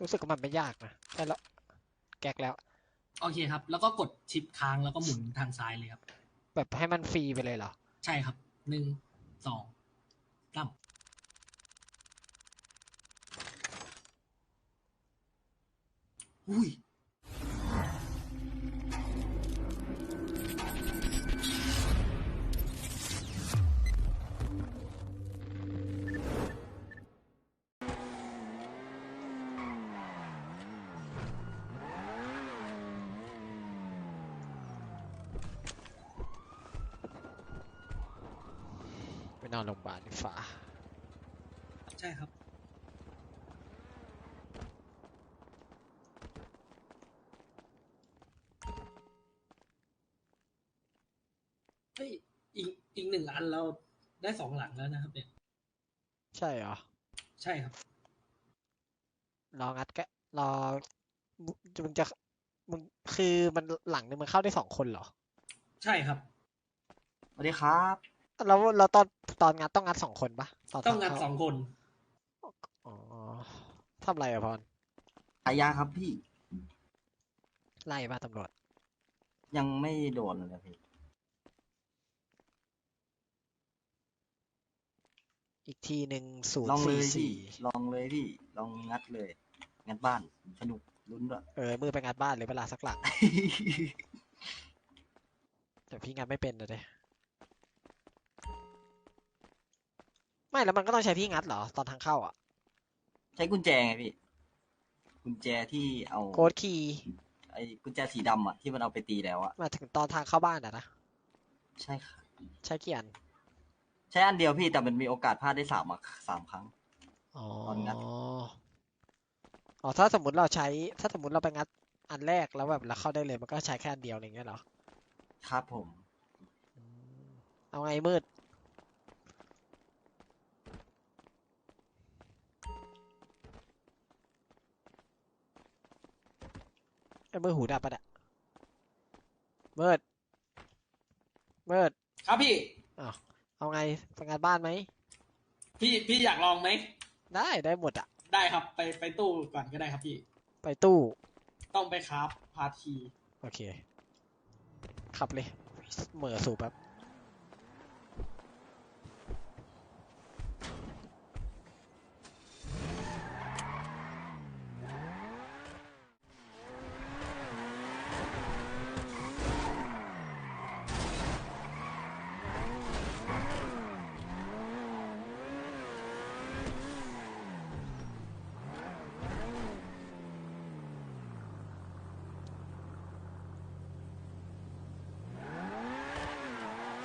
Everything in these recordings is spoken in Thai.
รู้สึกว่ามันไม่ยากนะแค่ละแก๊กแล้ว โอเคครับ แล้วก็กดชิปค้างแล้วก็หมุนทางซ้ายเลยครับ แบบให้มันฟรีไปเลยเหรอ ใช่ครับหนึ่งสองสามอุ้ย อนโรงพยาบาลดีฝ่าใช่ครับ เฮ้ย อีกอีกหนึ่งอันเราได้สองหลังแล้วนะครับเนี่ย ใช่เหรอ ใช่ครับ รองัดแกะรอมึงมึงจะมึงคือมันหลังนึงมันเข้าได้สองคนเหรอ ใช่ครับ สวัสดีครับ แล้วเราตอนตอนงัดต้องงัดสองคนปะตอนต้องงัดเข้าสองคน อ๋อทำอะไรอะพรขายยาครับพี่ ไล่ป่ะตำรวจ ยังไม่โดนเลยพี่ อีกทีหนึ่งศูนลองย์เลสี่ยพี่สี่ลองเลยพี่ ลองงัดเลย งัดบ้านสนุกลุ้นด้วย เออ มือไปงัดบ้านเลยเวลาสักหลัง แต่พี่งัดไม่เป็นเล ไม่แล้วมันก็ต้องใช้ที่งัดเหรอตอนทางเข้าอะใช้กุญแจไงพี่ กุญแจที่เอาโค้ดคีย์ไอ้กุญแจสีดำอะที่มันเอาไปตีแล้วอะมาถึงตอนทางเข้าบ้านอะนะใช่ค่ะใช้กี่อันใช้อันเดียวพี่แต่มันมีโอกาสพลาดได้สามอะสามครั้ง อ๋อตอนงัด อ๋อถ้าสมมติเราใช้ ถ้าสมมติเราไปงัดอันแรกแล้วแบบเราเข้าได้เลยมันก็ใช้แค่อันเดียวอะไรอย่างเงี้ยเหรอครับผมอืมเอาไงมืด ไอ้มือหูดับปะเนี่ยมืดมืดครับพี่ อ้าวเอาไงไปงานบ้านไหม พี่พี่อยากลองไหม ได้ได้หมดอะ ได้ครับไปไปตู้ก่อนก็ได้ครับพี่ ไปตู้ ต้องไปคราฟพาที โอเค ขับเลยเหม่อสูบแบบ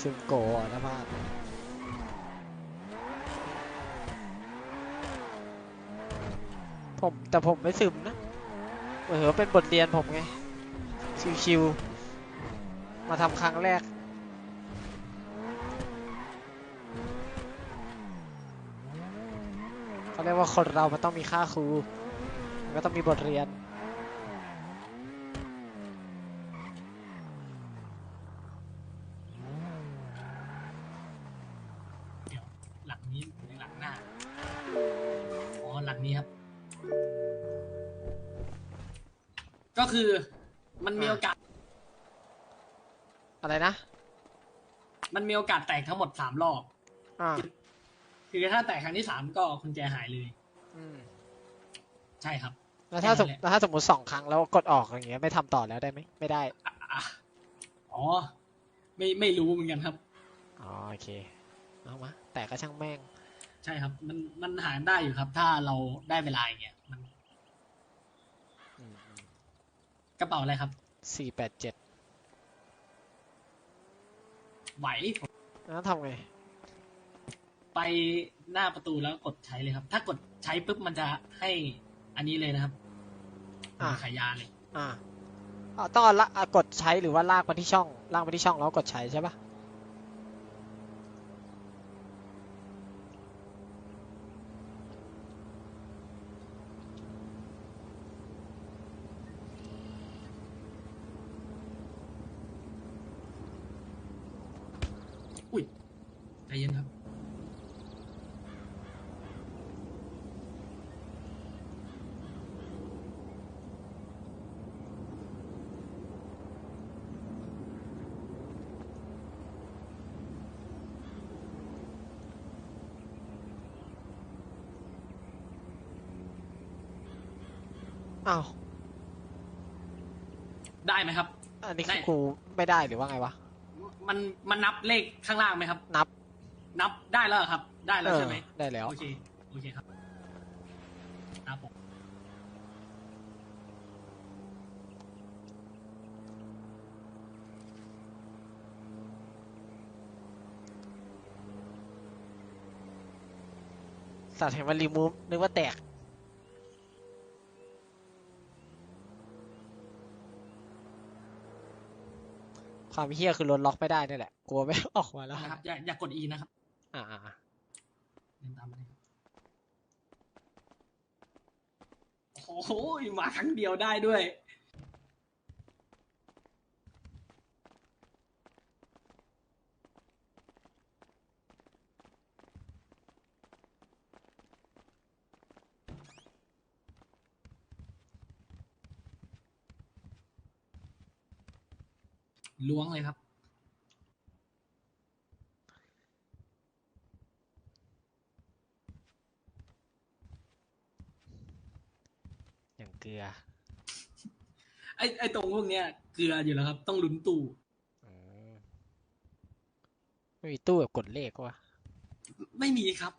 ซึมโกะนะพาดผมแต่ผมไม่ซึมนะเหมือนเป็นบทเรียนผมไง ชิวๆ มาทำครั้งแรก เขาเรียกว่าคนเรามันต้องมีค่าครู มันก็ต้องมีบทเรียน ก็คือมันมีอ่าโอกาส อะไรนะ มันมีโอกาสแตกทั้งหมดสามรอบ อ่า คือถ้าแตกครั้งที่สามก็คุณแจหายเลย อืม ใช่ครับ แล้วถ้าสมแค่นั้นแหละ แล้วถ้าสมมติสองครั้งแล้วกดออกอย่างเงี้ยไม่ทำต่อแล้วได้ไหมไม่ได้ อะอะอ๋อ ไม่ไม่รู้เหมือนกันครับ อ๋อโอเค เอามา แต่ก็ช่างแม่ง ใช่ครับ มันมันหารได้อยู่ครับ ถ้าเราได้เวลาอย่างเงี้ย มัน กระเป๋าอะไรครับสี่แปดเจ็ดไหวผมแล้วทำไง ไปหน้าประตูแล้วกดใช้เลยครับ ถ้ากดใช้ปุ๊บมันจะให้อันนี้เลยนะครับอ่าขายยาเลย อ่าอ่าต้องเอาละอะกดใช้หรือว่าลากมาที่ช่องลากมาที่ช่องแล้วกดใช้ใช่ปะ เย็นครับอ้าวได้ไหมครับ อันนี้คือกูไม่ได้หรือว่าไงวะ มันมันนับเลขข้างล่างไหมครับ นับ นับได้แล้วเหรอครับ ได้แล้วเออใช่ไหมได้แล้ว โอเคโอเคครับครับผมสัตว์เห็นมันรีมูฟนึกว่าแตก ความเฮี้ยคือรถล็อกไม่ได้นี่แหละ กลัวไม่ ออกมาแล้ว นะครับอย่าอย่ากด E นะครับ อ่าเดินตามมาเลยโอ้โหมาครั้งเดียวได้ด้วย ล้วงเลยครับ อย่างเกลือ ไอ้ไอ้ตรงพวกเนี้ยเกลืออยู่แล้วครับ ต้องลุ้นตู้อืมไม่มีตู้แบบกดเลขวะไม่มีครับ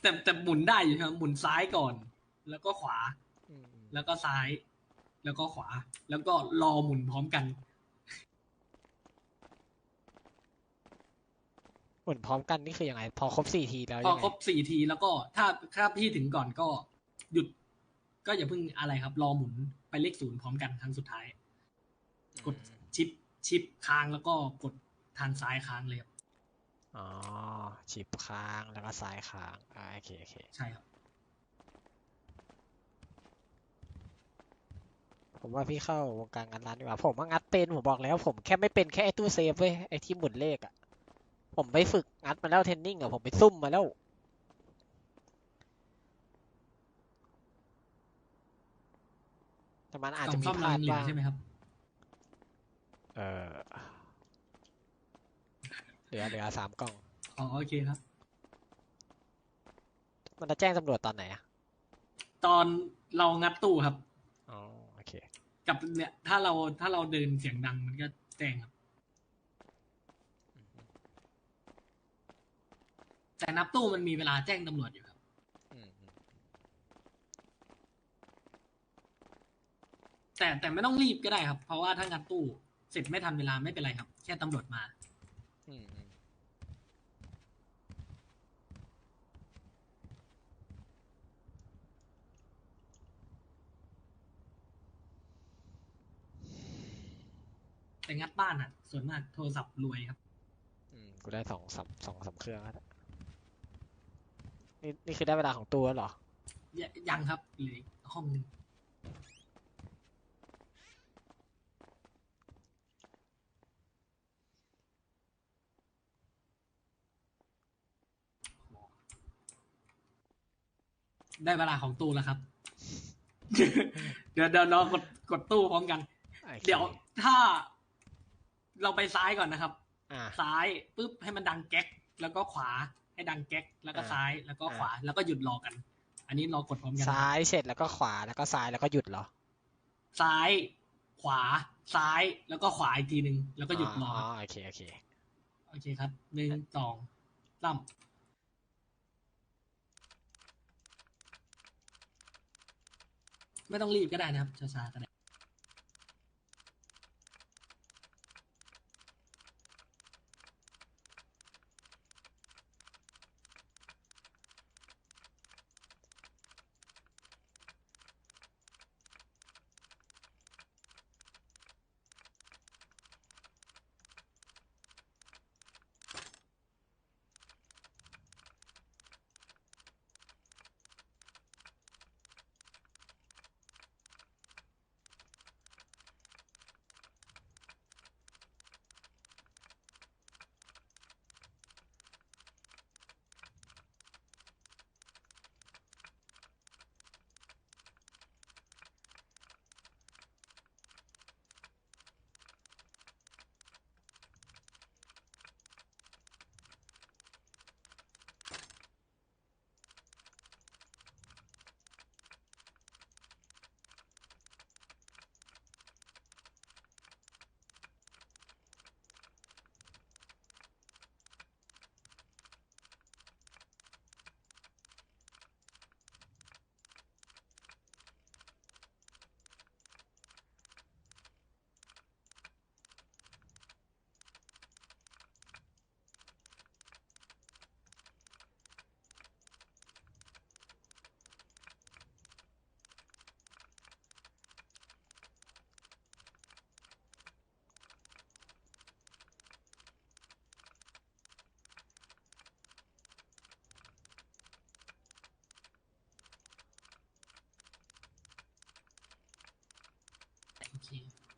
แต่แต่หมุนได้อยู่ครับหมุนซ้ายก่อน แล้วก็ขวาอืมอืมแล้วก็ซ้าย แล้วก็ขวา แล้วก็รอหมุนพร้อมกัน หมุนพร้อมกันนี่คือยังไง พอครบสี่ทีแล้วพอยังไงครบสี่ทีแล้วก็ถ้าถ้าพี่ถึงก่อนก็ หยุด ก็อย่าเพิ่งอะไรครับ รอหมุนไปเลขศูนย์พร้อมกันครั้งสุดท้าย กดชิปชิปค้างแล้วก็กดทางซ้ายค้างเลยครับอ๋อฉีบค้างแล้วก็ซ้ายค้างอ่าโอเคโอเคใช่ครับ ผมว่าพี่เข้าวงการงานร้านดีกว่า ผมว่างัดเป็นผมบอกแล้ว ผมแค่ไม่เป็นแค่ไอ้ตู้เซฟเว้ยไอ้ที่หมุนเลขอะผมไปฝึกงัดมาแล้วเทรนนิ่งอะผมไปซุ่มมาแล้ว แต่มันอาจกล่จะองมีซ่อมพรัลาดงเหลือบ้างใช่ไหมครับ เออเหลือเหลือสามกล่อง อ๋อโอเคครับ มันจะแจ้งตำรวจตอนไหนอะตอนเรางัดตู้ครับ อ๋อโอเค กับเนี่ยถ้าเราถ้าเราเดินเสียงดังมันก็แจ้งครับ แต่นับตู้มันมีเวลาแจ้งตำรวจอยู่ครับ อืมอืม แต่แต่ไม่ต้องรีบก็ได้ครับ เพราะว่าถ้างัดตู้เสร็จไม่ทันเวลาไม่เป็นไรครับ แค่ตำรวจมา อืมอืมแต่งัดบ้านอะ ส่วนมากโทรศัพท์รวยครับ อืมกูได้สองสามสองสามเครื่องแล้วเนี่ยนี่นี่คือได้เวลาของตัวแล้วเหรอ ยยังครับเหลืออกห้องหนึ่ง ได้เวลาของตู้แล้วครับ เดี๋ยวเดี๋ยวเรากดกดตู้พร้อมกันโอคเดี๋ยวถ้าเราไปซ้ายก่อนนะครับอ่าซ้ายปุ๊บให้มันดังแก๊ก แล้วก็ขวาให้ดังแก๊ก แล้วก็อ่าซ้ายแล้วก็อ่าขวาแล้วก็หยุดรอกัน อันนี้รอกดพร้อมกัน ซ้ายเสร็จแล้วก็ขวาแล้วก็ซ้ายแล้วก็หยุดเหรอ ซ้ายขวาซ้ายแล้วก็ขวาอีกทีหนึ่งแล้วก็หยุดรออ๋ออโอเคโอเค โอเคครับหนึ่งสองสา ไม่ต้องรีบก็ได้นะครับช้าๆก็ได้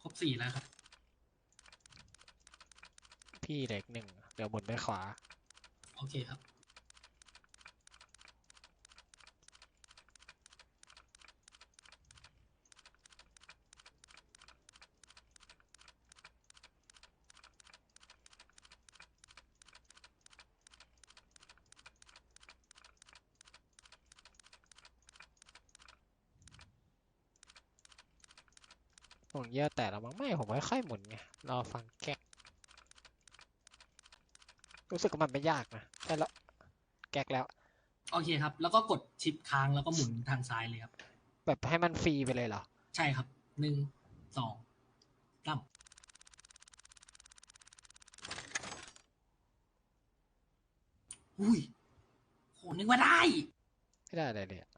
ครบสี่แล้วครับ พี่เด็กหนึ่งเดี๋ยวหมุนไปขวา โอเคครับ ผมเยอะแต่ละมั้งไม่ผมไม่ค่อยหมุนไงรอฟังแก๊กรู้สึกว่ามันไม่ยากนะใช่แล้วแก๊กแล้ว โอเคครับ แล้วก็กดชิปค้างแล้วก็หมุนทางซ้ายเลยครับ แบบให้มันฟรีไปเลยเหรอ ใช่ครับหนึ่งสองสามอุ้ยโหนึกว่าได้ ไม่ได้อะไรเลยอะ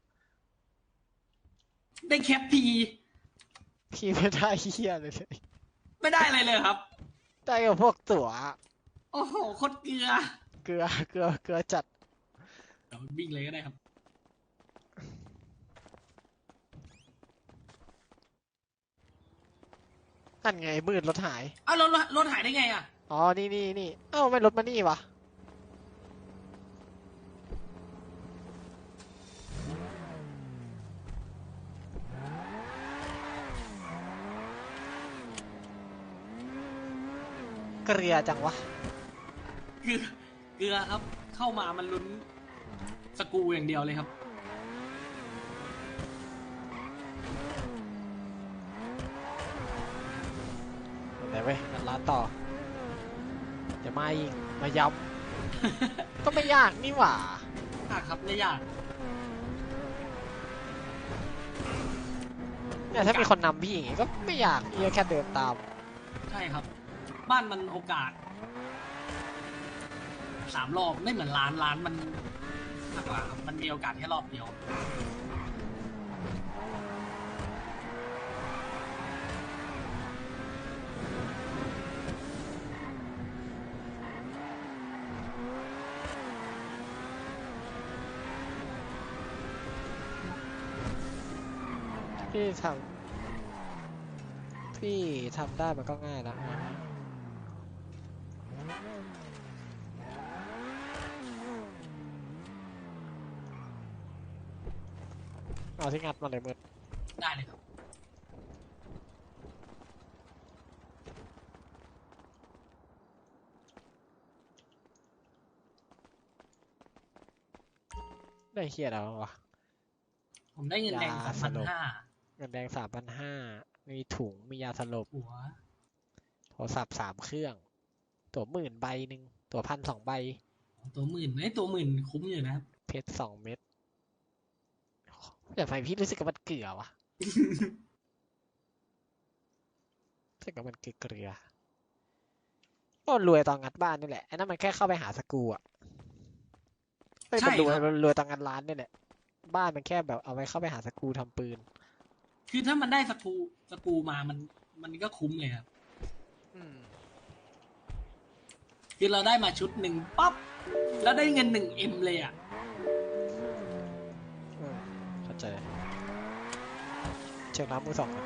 ได้แคปพี พี่ไม่ได้เฮียเลยเลยไม่ได้อะไรเลยครับ ได้กับพวกตั๋วโอ้โหโคตรเกลือเกลือเกลือเกลือจัดเดี๋ยววิ่งเลยก็ได้ครับ นั่นไงมืดรถหายอ้าวรถรถรถหายได้ไงอะ อ๋อ นี่นี่นี่เอ้าไม่รถมานี่วะ เกลียจังวะ เกลือเกลือครับ เข้ามามันลุ้นสกรูอย่างเดียวเลยครับไหนเว้ยงัดร้านต่อ จะมาอีก มาย้ำ ก็ไม่ยากนี่หว่า ยากครับไม่ยากเนี่ยถ้ามีคนนำพี่อย่างงี้ก็ไม่ยากพี่ก็แค่เดินตาม ใช่ครับ บ้านมันโอกาสสามรอบไม่เหมือนร้านร้านมันมากกว่าครับมันมีโอกาสแค่รอบเดียวพี่ทำพี่ทำได้มันก็ง่ายนะ เอาที่งัดมาเลยมืดได้เลยครับได้เฮียแล้วะวะผมได้เงินแดงยาสามสพันลบห้าเงินแดงสามพันห้ามีถุงมียาสลบหัวโทรศัพท์สามเครื่อง ตัวหมื่นใบหนึ่งตัวพันสองใบ ตัวหมื่นไอ้ยตัวหมื่นคุ้มอยู่นะครับเพชรสองเม็ดแต่ไฟพี่รู้สึกว่ามันเกลือวะ รู้สึกว่ามันเกลือเกลือก็รวยตอนงัดบ้านนี่แหละไอ้นั่นมันแค่เข้าไปหาสกรูอะเฮ้ยใช่มันรวยครับ มันรวยตอนงัดร้านนี่แหละ บ้านมันแค่แบบเอาไว้เข้าไปหาสกรูทำปืน คือถ้ามันได้สกรูสกรูมามัน มันก็คุ้มเลยครับอืม คือเราได้มาชุดหนึ่งปั๊บแล้วได้เงินหนึ่งเอ็มเลยอะเข้าใจ เชิงน้ำมือสองก่อน